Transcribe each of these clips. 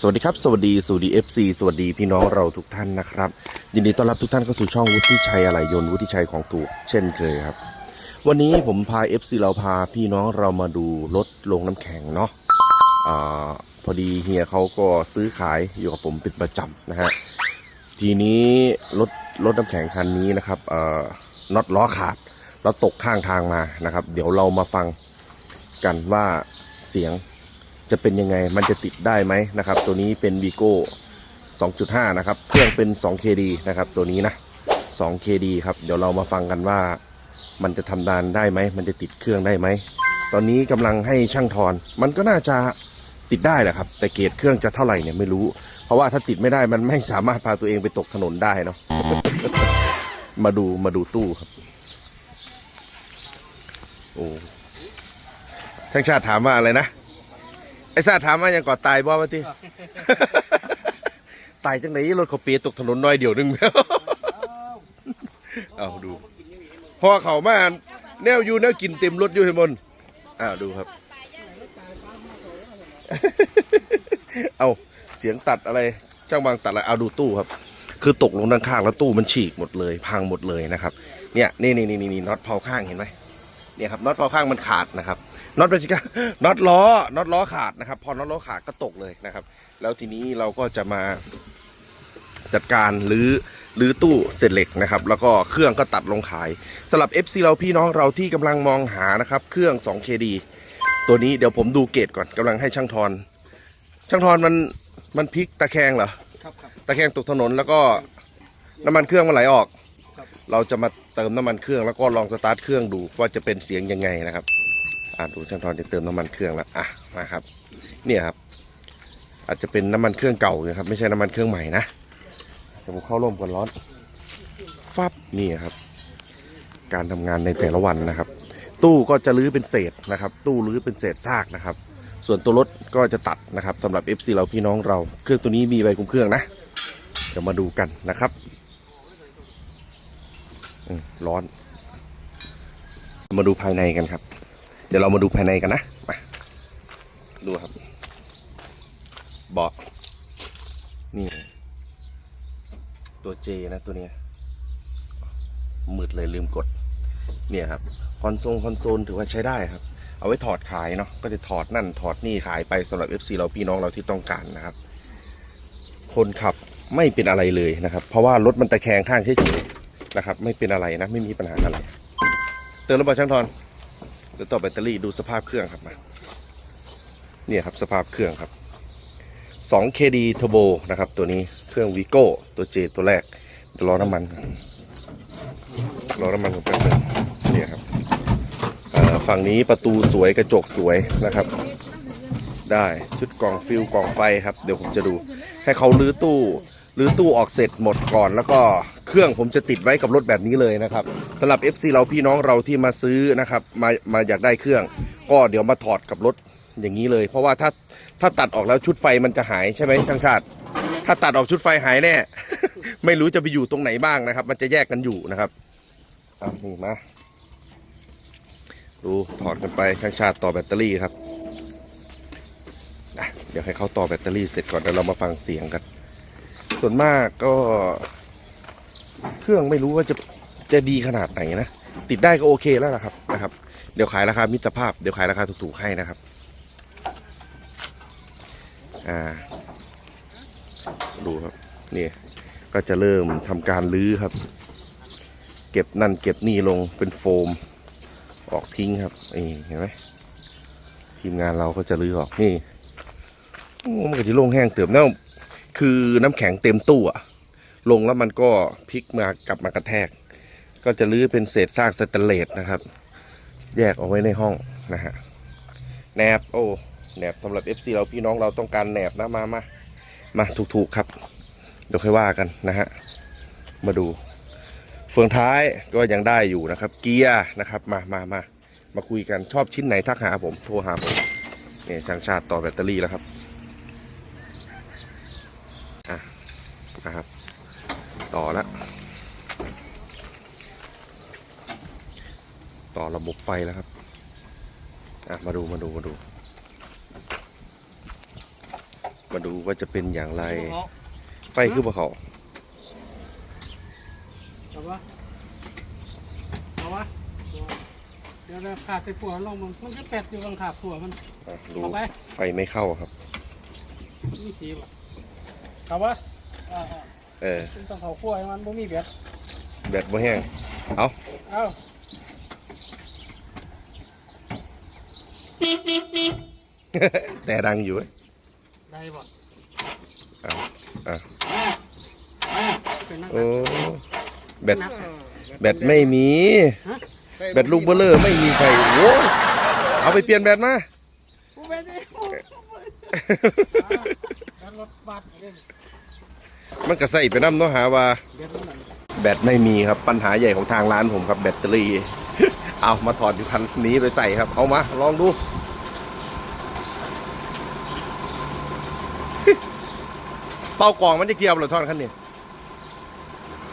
สวัสดีครับ สวัสดีสวัสดี FC สวัสดีพี่น้องเราทุกท่านนะครับ ยินดีต้อนรับทุกท่านเข้าสู่ช่องวุฒิชัยอะไหล่ยนต์วุฒิชัยของถูกเช่นเคยครับ วันนี้ผมพา FC เราพาพี่น้องเรามาดูรถลงน้ำแข็งเนาะอาพอดีเฮียเขาก็ซื้อขายอยู่กับผมเป็นประจำนะฮะทีนี้รถรถน้ำแข็งคันนี้นะครับเอ่อน็อตล้อขาดแล้วตกข้างทางมานะครับ เดี๋ยวเรามาฟังกันว่าเสียง จะเป็นยังไงมันจะติดได้ไหมนะครับ ตัวนี้เป็น Vigo 2.5 นะครับ เครื่องเป็น 2KD นะครับ ตัวนี้นะ 2KD ครับ เดี๋ยวเรามาฟังกันว่ามันจะทำดานได้ไหม มันจะติดเครื่องได้ไหม ตอนนี้กำลังให้ช่างทอน มันก็น่าจะติดได้แหละครับ แต่เกรดเครื่องจะเท่าไหร่เนี่ยไม่รู้ เพราะว่าถ้าติดไม่ได้มันไม่สามารถพาตัวเองไปตกถนนได้เนาะ มาดูมาดูตู้ครับ โอ้ช่างชาติถามว่าอะไรนะ อ้ซาถามว่ายังก่อตายบ่วะที่ ตายจังไหนรถเขาเปียตกถนนน้อยเดียวนึงเอาดูพอเขามาแนวอยู่แนวกินเต็มรถอยู่เห็นบนอ้าวดูครับ เอาเสียงตัดอะไรจ้างบางตัดอะไรเอาดูตู้ครับ คือตกลงด้านข้างแล้วตู้มันฉีกหมดเลย พังหมดเลยนะครับ เนี่ยนี่นี่นี่นี่น็อตเผาข้างเห็นไหมเนี่ยครับน็อตเผาข้างมันขาดนะครับ น็อตเป็นชิกาน็อตล้อน็อตล้อขาดนะครับ พอน็อตล้อขาดก็ตกเลยนะครับ แล้วทีนี้เราก็จะมาจัดการหรือหรือตู้เศษเหล็กนะครับ แล้วก็เครื่องก็ตัดลงขายสำหรับ FC เราพี่น้องเราที่กำลังมองหานะครับ เครื่อง 2KD ตัวนี้เดี๋ยวผมดูเกรดก่อนกำลังให้ช่างทอน ช่างทอนมันมันพลิกตะแคงเหรอครับครับตะแคงตกถนนแล้วก็น้ำมันเครื่องมันไหลออกครับเราจะมาเติมน้ำมันเครื่องแล้วก็ลองสตาร์ทเครื่องดูว่าจะเป็นเสียงยังไงนะครับ อ่าดูช่างทอนจะเติมน้ำมันเครื่องแล้วอะมาครับ เนี่ยครับ อาจจะเป็นน้ำมันเครื่องเก่านะครับ ไม่ใช่น้ำมันเครื่องใหม่นะเดี๋ยวผมเข้าร่มก่อนร้อนฟับนี่ครับ การทำงานในแต่ละวันนะครับ ตู้ก็จะรื้อเป็นเศษนะครับ ตู้รื้อเป็นเศษซากนะครับ ส่วนตัวรถก็จะตัดนะครับสำหรับ FC เราพี่น้องเรา เครื่องตัวนี้มีใบคุมเครื่องนะเดี๋ยวมาดูกันนะครับร้อน มาดูภายในกันครับ เดี๋ยวเรามาดูภายในกันนะมาดูครับเบาะนี่ ตัว J นะตัวเนี้ยมืดเลยลืมกด เนี่ยครับ คอนโซลคอนโซลถือว่าใช้ได้ครับ เอาไว้ถอดขายเนาะก็จะถอดนั่นถอดนี่ขายไปสำหรับ FC เราพี่น้องเราที่ต้องการนะครับ คนขับไม่เป็นอะไรเลยนะครับ เพราะว่ารถมันตะแคงข้างเฉยๆนะครับ ไม่เป็นอะไรนะ ไม่มีปัญหาอะไร เติมระเบิดช่างทอน เดี๋ยวต่อแบตเตอรี่ดูสภาพเครื่องครับมาเนี่ยครับสภาพเครื่องครับ 2KD Turbo นะครับ ตัวนี้เครื่อง Vigo ตัว J ตัวแรกเดี๋ยวรอน้ำมันก่อนรอน้ำมันผมแป๊บนึงเนี่ยครับฝั่งนี้ประตูสวยกระจกสวยนะครับ ได้ชุดกล่องฟิลกล่องไฟครับ เดี๋ยวผมจะดู ให้เขาลื้อตู้ ลื้อตู้ออกเสร็จหมดก่อนแล้วก็เครื่องผมจะติดไว้กับรถแบบนี้เลยนะครับสำหรับ FC เราพี่น้องเราที่มาซื้อนะครับมามาอยากได้เครื่อง ก็เดี๋ยวมาถอดกับรถอย่างนี้เลย เพราะว่าถ้าถ้าตัดออกแล้วชุดไฟมันจะหายใช่ไหมช่างชาติ ถ้าตัดออกชุดไฟหายแน่ ไม่รู้จะไปอยู่ตรงไหนบ้างนะครับ มันจะแยกกันอยู่นะครับอะนี่มาดูถอดกันไปช่างชาติต่อแบตเตอรี่ครับเดี๋ยวให้เขาต่อแบตเตอรี่เสร็จก่อนเดี๋ยวเรามาฟังเสียงกัน ส่วนมากก็ เครื่องไม่รู้ว่าจะจะดีขนาดไหนนะ ติดได้ก็โอเคแล้วนะครับนะครับ เดี๋ยวขายราคามิตรภาพ เดี๋ยวขายราคาถูกๆให้นะครับ อ่า ดูครับ นี่ ก็จะเริ่มทำการลื้อครับ เก็บนั่นเก็บนี่ลงเป็นโฟม ออกทิ้งครับนี่เห็นไหมทีมงานเราก็จะลื้อออกนี่โอ้มันก็จะลงแห้งเติมแล้ว คือน้ำแข็งเต็มตู้อะลงแล้วมันก็พลิกมากลับมากระแทก ก็จะลื้อเป็นเศษซากสแตเลสนะครับ แยกเอาไว้ในห้องนะฮะแหนบโอ้แหนบสำหรับ FC เราพี่น้องเราต้องการแหนบนะมามามาถูกๆครับ เดี๋ยวค่อยว่ากันนะฮะมาดูเฟืองท้ายก็ยังได้อยู่นะครับ เกียร์นะครับมามามามาคุยกันชอบชิ้นไหนทักหาผมโทรหาผมเนี่ช่างชาติต่อแบตเตอรี่แล้วครับ อะ นะครับ ต่อแล้วต่อระบบไฟแล้วครับอะมาดูมาดูมาดู มามาดูว่าจะเป็นอย่างไรเอาไฟคือบ่เขาเอาวะเอาวะเดี๋ยวเดี๋ยวขาดใส่ผัวลงมันมันจะแปดอยู่ตรงขาดผัวมันอะดูเอาไปไฟไม่เข้าครับมีสีบ่เอาวะอ่า เออๆต้องเขาขั้วให้มันบ่มีเบ็ดแบตบ่แห้งเอาเอาแต่ดังอยู่เว้ยได้บ่เอาอะเป็นนักโอ้แบตนักแบตไม่มีฮะแบตลูกเบลเลอร์ไม่มีใครโว้ยเอาไปเปลี่ยนแบตมากูเป็นดิแล้วรถบัสเล่น มันก็ใส่ไปน้ำเนาะหาว่า แบตไม่มีครับปัญหาใหญ่ของทางร้านผมครับแบตเตอรี่ เอามาถอดที่คันนี้ไปใส่ครับ เอามาลองดู เป้ากล่องมันจะเกี่ยวเหรอท่อนคันนี้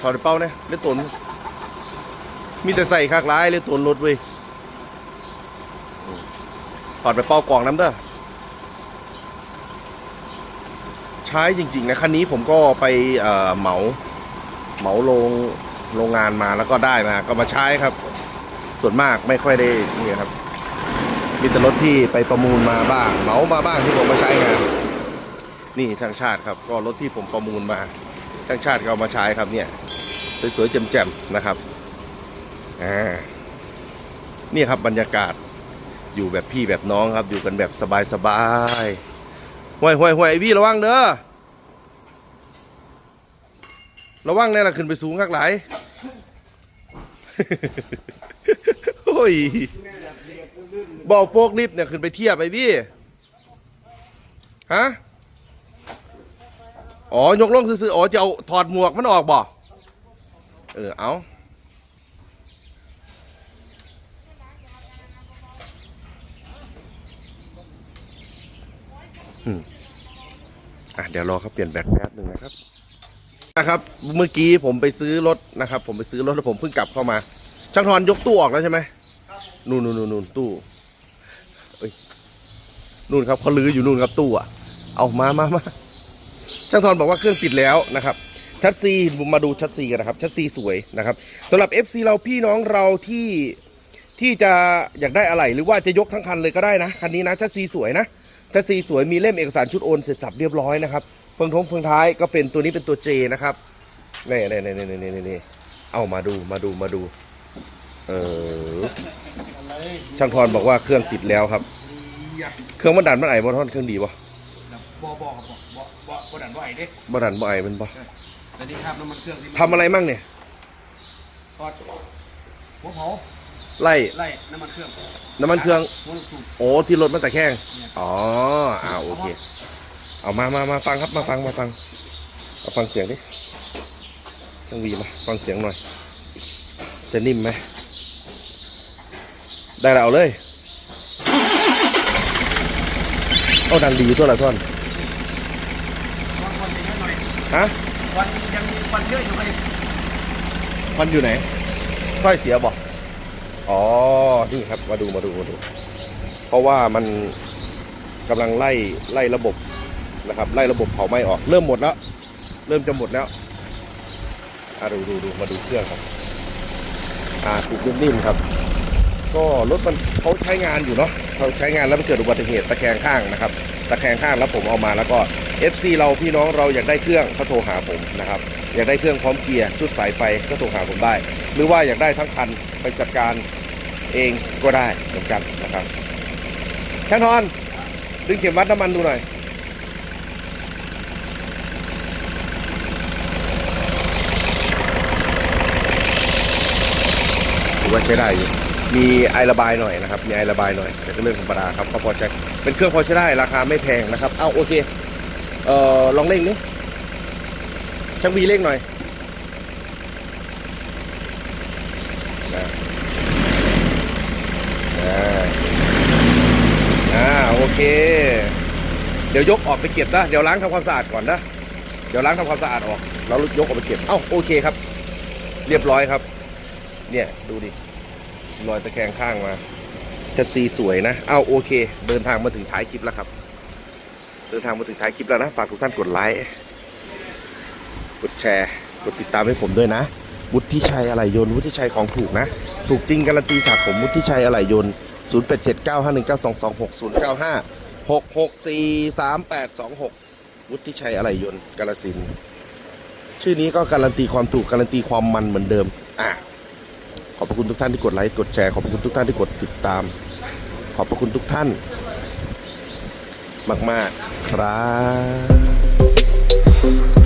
ถอดเป้าเนี่ยเล่นตุนมีแต่ใส่คากร้ายเล่นตุนรถเว้ยถอดไปเป้ากล่องน้ำเด้อ ใช้จริง ๆ นะ คันนี้ผมก็ไปเหมาเหมาโรงโรงงานมาแล้วก็ได้มา ก็มาใช้ครับ ส่วนมากไม่ค่อยได้นี่ครับ มีแต่รถที่ไปประมูลมาบ้าง เหมามาบ้างที่ผมมาใช้งาน นี่ทางชาติครับ ก็รถที่ผมประมูลมาทางชาติก็เอามาใช้ครับเนี่ยสวยๆแจ่มๆนะครับอ่านี่ครับบรรยากาศอยู่แบบพี่แบบน้องครับ อยู่กันแบบสบายๆ ห้วยห้วยห้วยไอวี่ระวังเด้อ ระวังแน่ละขึ้นไปสูงคักหลายโอ้ยบอกโฟกลิฟเนี่ยขึ้นไปเทียบไปพี่ฮะ อ๋อ ยกลงซื้อๆอ๋อจะเอาถอดหมวกมันออกบ่ เออ เอา อืมอะเดี๋ยวรอเขาเปลี่ยนแบตแป๊บหนึ่งนะครับนะครับเมื่อกี้ผมไปซื้อรถนะครับ ผมไปซื้อรถแล้วผมเพิ่งกลับเข้ามา ช่างทอนยกตู้ออกแล้วใช่ไหมนู่นนู่นนู่นนู่นตู้เอ้ยนู่นครับเขาลื้ออยู่นู่นครับตู้อะเอามามามาช่างทอนบอกว่าเครื่องติดแล้วนะครับชัดซีมาดูชัดซีกันนะครับชัดซีสวยนะครับสำหรับ FC เราพี่น้องเราที่ที่จะอยากได้อะไรหรือว่าจะยกทั้งคันเลยก็ได้นะคันนี้นะชัดซีสวยนะ ชัดซีสวยมีเล่มเอกสารชุดโอนเสร็จสับเรียบร้อยนะครับเฟืองท้องเฟืองท้ายก็เป็นตัวนี้เป็นตัว J นะครับนี่นี่นี่นี่นี่นี่เอามาดูมาดูมาดู เอออะไรช่างทอนบอกว่าเครื่องติดแล้วครับ เครื่องมันดันมันไอ้บอทอนเครื่องดีป่ะบ่บ่ครับบ่บ่บ่บ่ดันบ่ไอ้เด้บอดันบ่ไอ้มันป่ะแล้วนี่ครับน้ำมันเครื่องที่ทำอะไรมั่งเนี่ยทอดหัวเผา ไล่ไล่น้ำมันเครื่องน้ำมันเครื่อง หัวลูกสูบโอ้ที่รถมันแต่แข้งอ๋ออ่าโอเค เอามามามาฟังครับมาฟังมาฟังมาฟังเสียงดิเครื่องวีมาฟังเสียงหน่อย จะนิ่มไหมได้แล้วเอาเลยเอาดังดีตัวละท่อนวันวันนี้หน่อยฮะวันยังมีวันเยอะอยู่เลยมันอยู่ไหนค่อยเสียบอก อ๋อ นี่ครับ มาดูมาดูมาดู เพราะว่ามันกำลังไล่ไล่ระบบนะครับ ไล่ระบบเผาไหม้ออก เริ่มหมดแล้ว เริ่มจะหมดแล้วอะดูดูดูมาดูเครื่องครับ อ่าถูกนิ่มๆครับ ก็รถมันเขาใช้งานอยู่เนาะเขาใช้งานแล้วมันเกิดอุบัติเหตุตะแคงข้างนะครับ ตะแคงข้างแล้วผมเอามาแล้วก็ FC เราพี่น้องเราอยากได้เครื่องก็โทรหาผมนะครับอยากได้เครื่องพร้อมเกียร์ชุดสายไฟก็โทรหาผมได้ หรือว่าอยากได้ทั้งคันไปจัดการ เองก็ได้เหมือนกันนะครับช่างทอนดึงเข็มวัดน้ำมันดูหน่อยถือว่าใช้ได้อยู่มีไอระบายหน่อยนะครับ มีไอระบายหน่อยแต่ก็เรื่องธรรมดาครับก็พอใช้เป็นเครื่องพอใช้ได้ราคาไม่แพงนะครับ เอาโอเค เอ่อลองเร่งนี้ช่างวีเร่งหน่อย อ่าอ่าโอเค เดี๋ยวยกออกไปเก็บนะเดี๋ยวล้างทำความสะอาดก่อนนะเดี๋ยวล้างทำความสะอาดออกแล้วยกออกไปเก็บเอ้าโอเคครับ เรียบร้อยครับ เนี่ยดูดิรอยตะแคงข้างมาชัดซีสวยนะเอ้าโอเค เดินทางมาถึงท้ายคลิปแล้วครับ เดินทางมาถึงท้ายคลิปแล้วนะฝากทุกท่านกดไลค์กดแชร์ กดติดตามให้ผมด้วยนะ วุฒิชัยอะไหล่ยนต์วุฒิชัยของถูกนะ ถูกจริงการันตีจากผมวุฒิชัยอะไหล่ยนต์0 8 7 9 5 1 9 2 2 6 0 9 5 6 6 4 3 8 2 6 วุฒิชัยอะไหล่ยนต์กาลสิน ชื่อนี้ก็การันตีความถูกการันตีความมันเหมือนเดิม อะ ขอบพระคุณทุกท่านที่กดไลค์กดแชร์ขอบพระคุณทุกท่านที่กดติดตาม ขอบพระคุณทุกท่าน มาก ๆ ครับ